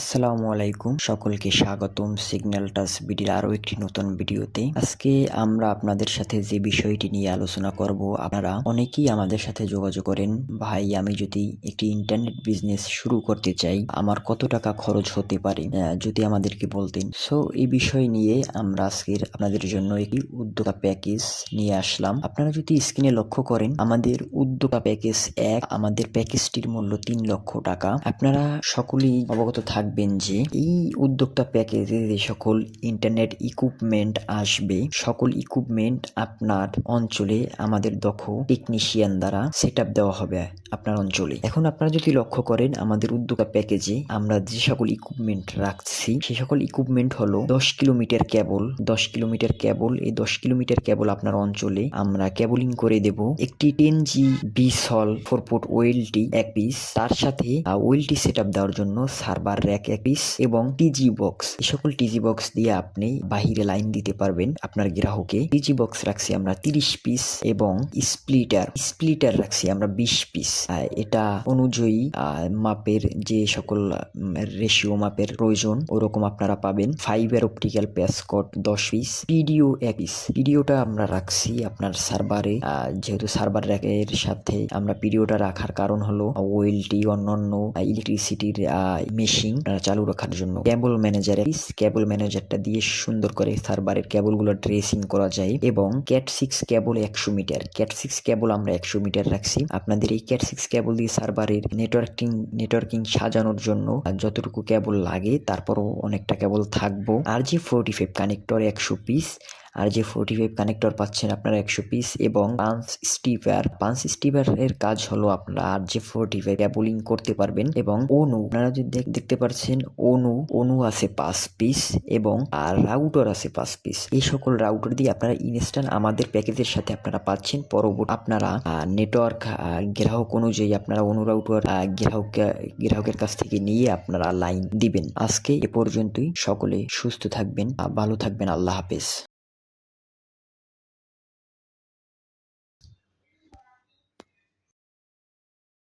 আসসালামু আলাইকুম। সকলকে স্বাগতম সিগন্যাল টাচ বিডির আরও একটি নতুন ভিডিওতে। আজকে আমরা আপনাদের সাথে যে বিষয়টি নিয়ে আলোচনা করব, আপনারা অনেকেই আমাদের সাথে যোগাযোগ করেন। ভাই, আমি যদি একটি ইন্টারনেট বিজনেস শুরু করতে চাই, আমার কত টাকা খরচ হতে পারে? যদি আমাদেরকে বলতেন। সো, এই বিষয় নিয়ে আমরা আজকের আপনাদের জন্য একটি উদ্যোগা প্যাকেজ নিয়ে আসলাম। আপনারা যদি স্ক্রিনে লক্ষ্য করেন, আমাদের উদ্যোগা প্যাকেজ এক, আমাদের প্যাকেজটির মূল্য তিন লক্ষ টাকা। আপনারা সকলেই অবগত থাকবেন যে এই উদ্যোক্তা প্যাকেজে যে সকল ইন্টারনেট ইকুইপমেন্ট আসবে, সকল ইকুইপমেন্ট আপনার অঞ্চলে আমাদের দক্ষ টেকনিশিয়ান দ্বারা সেট দেওয়া হবে আপনার অঞ্চলে। এখন আপনারা যদি লক্ষ্য করেন, আমাদের উদ্যোক্তা প্যাকেজে আমরা যে সকল ইকুইপমেন্ট রাখছি, সে সকল ইকুইপমেন্ট হলো দশ কিলোমিটার কেবল দশ কিলোমিটার কেবল এই দশ কিলোমিটার কেবল আপনার অঞ্চলে আমরা কেবলিং করে দেব। একটি টেন জি বিস হল ফোর ওয়েলটি এক পিস তার সাথে ওয়েলটি সেট দেওয়ার জন্য সার্ভার র্যাক এক পিস এবং টিজি বক্স এই সকল টিজি বক্স দিয়ে আপনি বাহিরে লাইন দিতে পারবেন আপনার গ্রাহকে টিজি বক্স রাখছি আমরা তিরিশ পিস এবং স্প্লিটার স্প্লিটার রাখছি আমরা বিশ পিস এটা অনুযায়ী মাপের যে সকল রেশিও মাপের প্রয়োজন, ওরকম আপনারা পাবেন। ফাইবার অপটিক্যাল প্যাসকট দশ পিস পিডিও এক পিস পিডিওটা আমরা রাখছি আপনার সার্ভারে যেহেতু সার্ভার র্যাকের সাথে আমরা পিডিওটা রাখার কারণ হলো ওয়েলটি অন্যান্য ইলেকট্রিসিটির মেশিন চালু রাখার জন্য কেবল ম্যানেজার কেবল ম্যানেজারটা দিয়ে সুন্দর করে সার্ভারের কেবলগুলো ড্রেসিং করা যায় এবং ক্যাট সিক্স কেবল একশো মিটার। ক্যাট সিক্স কেবল আমরা একশো মিটার রাখছি। আপনাদের এই ক্যাট সিক্স কেবল দিয়ে সার্ভারের নেটওয়ার্কিং নেটওয়ার্কিং সাজানোর জন্য যতটুকু কেবল লাগে, তারপরও অনেকটা কেবল থাকব। আর জি ফোরটি ফাইভ কানেক্টর একশো পিস আর যে ফোরটি ফাইভ কানেক্টর পাচ্ছেন আপনারা একশো পিস এবং পাঁচ স্টিপার পাঁচ স্টিপার এর কাজ হলো আপনারা আর যে ফোরটি ফাইভ ক্যাবলিং করতে পারবেন এবং অনু আপনারা যদি দেখ- দেখতে পাচ্ছেন অনু অনু আছে পাঁচ পিস এবং আর রাউটার আছে পাঁচ পিস এই সকল রাউটার দিয়ে আপনারা ইনস্ট্যান্ট আমাদের প্যাকেজের সাথে আপনারা পাচ্ছেন। পরবর্তী আপনারা নেটওয়ার্ক গ্রাহক অনুযায়ী আপনারা অনু রাউটার গ্রাহক গ্রাহকের কাছ থেকে নিয়ে আপনারা লাইন দিবেন। আজকে এ পর্যন্তই। সকলে সুস্থ থাকবেন ভালো থাকবেন। আল্লাহ হাফেজ।